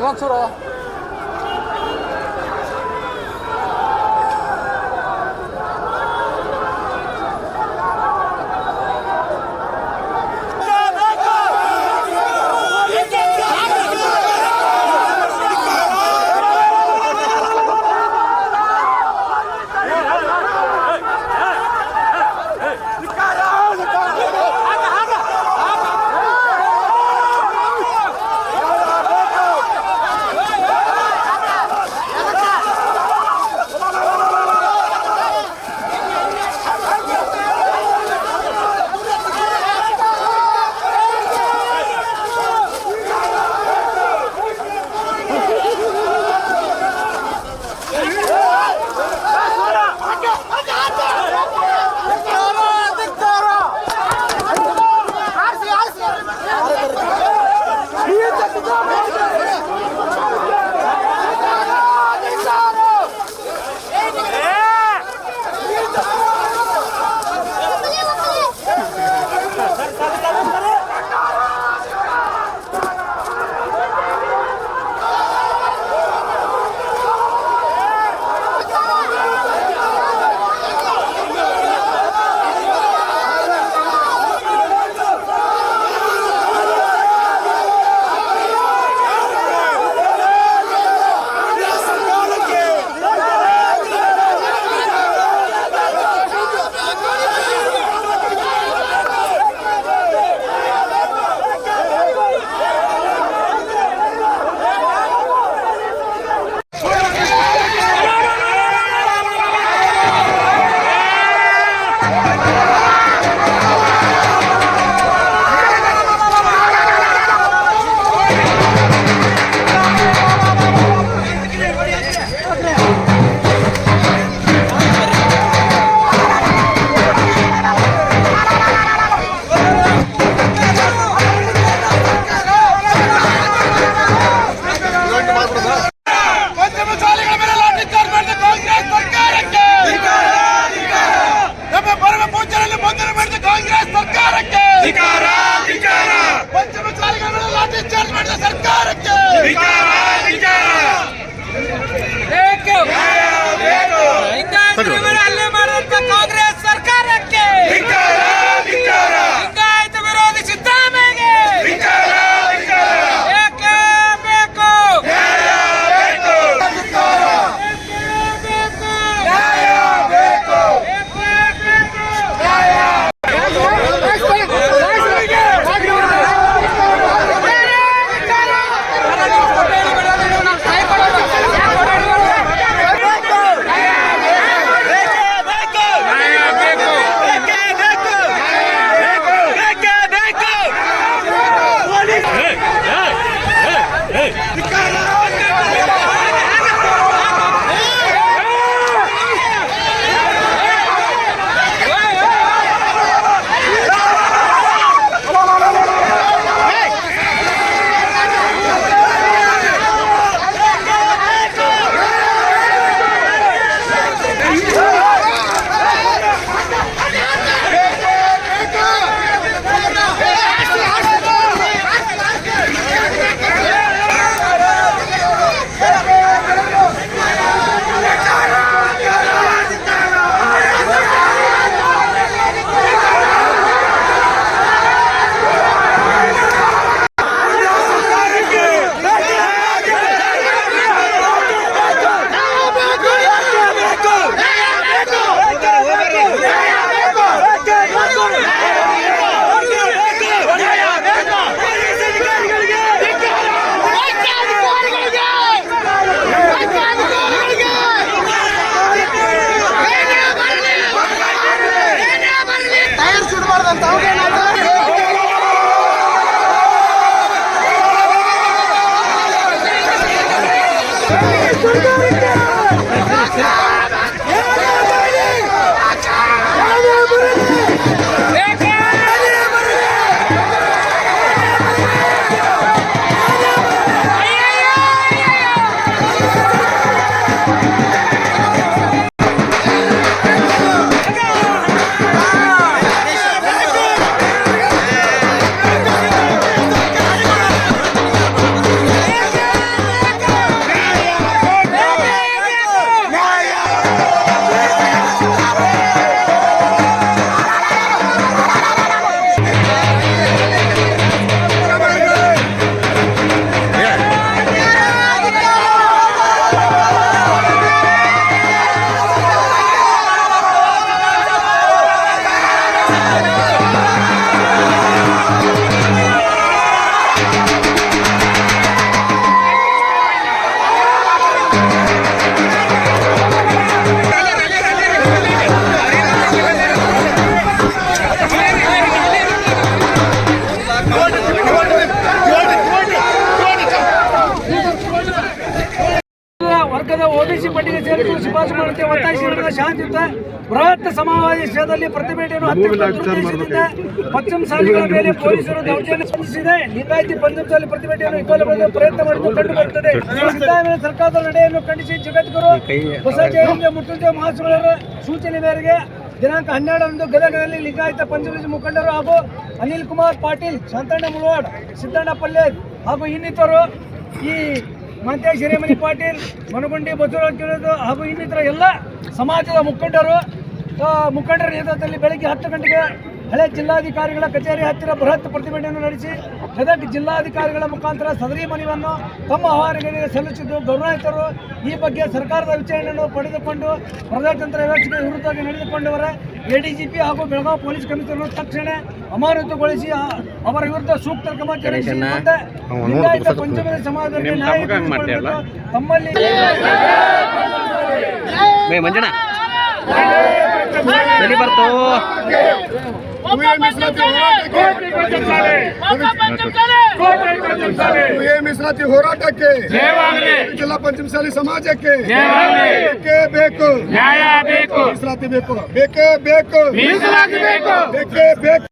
그만 쳐라. ಸರ್ಕಾರಕ್ಕೆ ಶಿಫಾರಸು ಮಾಡುತ್ತೆ ಒತ್ತಾಯಿಸಿ ಶಾಂತಿಯುತ ಬೃಹತ್ ಸಮಾವೇಶದಲ್ಲಿ ಪ್ರತಿಭಟನೆಯನ್ನು ಹತ್ತಿಕ್ಕಲು ಉದ್ದೇಶಿಸಿದೆ ಪಶ್ಚಿಮ ಸಾಲಿಗಳ ಮೇಲೆ ಪೊಲೀಸರು ದೌರ್ಜನ್ಯ ಸ್ಪಂದಿಸಿದೆ ಲಿಂಗಾಯತಿ ಪಂಚಮಸಾಲಿ ಪ್ರತಿಭಟನೆಯನ್ನು ವಿಫಲಗೊಳಿಸಲು ಪ್ರಯತ್ನ ಮಾಡಿದ್ದು ಕಂಡು ಬರುತ್ತದೆ. ಸಿದ್ದರಾಮಯ್ಯ ಸರ್ಕಾರದ ನಡೆಯನ್ನು ಖಂಡಿಸಿ ಜಗದ್ಗುರು ಬಸವಜಯಂತಿ ಮುತ್ತುಂಜಯ ಮಹಾಸ್ವಾಮಿಯವರ ಸೂಚನೆ ಮೇರೆಗೆ ದಿನಾಂಕ ಹನ್ನೆರಡರಂದು ಗದಗದಲ್ಲಿ ಲಿಂಗಾಯತ ಪಂಚಮಿ ಮುಖಂಡರು ಹಾಗೂ ಅನಿಲ್ ಕುಮಾರ್ ಪಾಟೀಲ್ ಶಾಂತಣ್ಣ ಮುಳವಾಡ್ ಸಿದ್ದಣ್ಣ ಪಲ್ಲೆ ಹಾಗೂ ಇನ್ನಿತರರು ಈ ಮಂತ್ಯ ಹಿರೇಮನಿ ಪಾಟೀಲ್, ಮನಗುಂಡಿ ಬಸವರಾಜ್ ಕಿರಣದು ಹಾಗೂ ಇನ್ನಿತರ ಎಲ್ಲ ಸಮಾಜದ ಮುಖಂಡರು ಮುಖಂಡರ ನೇತೃತ್ವದಲ್ಲಿ ಬೆಳಗ್ಗೆ ಹತ್ತು ಗಂಟೆಗೆ ಹಳೆ ಜಿಲ್ಲಾಧಿಕಾರಿಗಳ ಕಚೇರಿ ಹತ್ತಿರ ಬೃಹತ್ ಪ್ರತಿಭಟನೆಯನ್ನು ನಡೆಸಿ ಗದಗ ಜಿಲ್ಲಾಧಿಕಾರಿಗಳ ಮುಖಾಂತರ ಸದರಿ ಮನವಿಯನ್ನು ತಮ್ಮ ಆಹ್ವಾನಿಗಳಿಗೆ ಸಲ್ಲಿಸಿದ್ದು ಗೌರವಾಯುತರು ಈ ಬಗ್ಗೆ ಸರ್ಕಾರದ ವಿಚಾರಣೆಯನ್ನು ಪಡೆದುಕೊಂಡು ಪ್ರಜಾತಂತ್ರ ವ್ಯವಸ್ಥೆಗೆ ವಿರುದ್ಧವಾಗಿ ನಡೆದುಕೊಂಡವರ ಎಡಿಜಿಪಿ ಹಾಗೂ ಬೆಳಗಾವಿ ಪೊಲೀಸ್ ಕಮಿಷನರ್ ತಕ್ಷಣ ಅಮಾನತುಗೊಳಿಸಿ ಅವರ ವಿರುದ್ಧ ಸೂಕ್ತ ಕ್ರಮ ಜರುಗಿಸುವಂತೆ ಪಂಚಮದ ಸಮಾಜದಲ್ಲಿ ನ್ಯಾಯ. ತಮ್ಮಲ್ಲಿ ಮೇ ಮಂಜಣ್ಣ ಬರ್ತು? ಮೀಸಲಾತಿ ಹೋರಾಟಕ್ಕೆ ಜಿಲ್ಲಾ ಪಂಚಮಸಾಲಿ ಸಮಾಜಕ್ಕೆ ಬೇಕೇ ಬೇಕು ನ್ಯಾಯ ಬೇಕು ಮೀಸಲಾತಿ ಬೇಕು ಬೇಕೇ ಬೇಕು ಮೀಸಲಾತಿ ಬೇಕು ಬೇಕೇ ಬೇಕು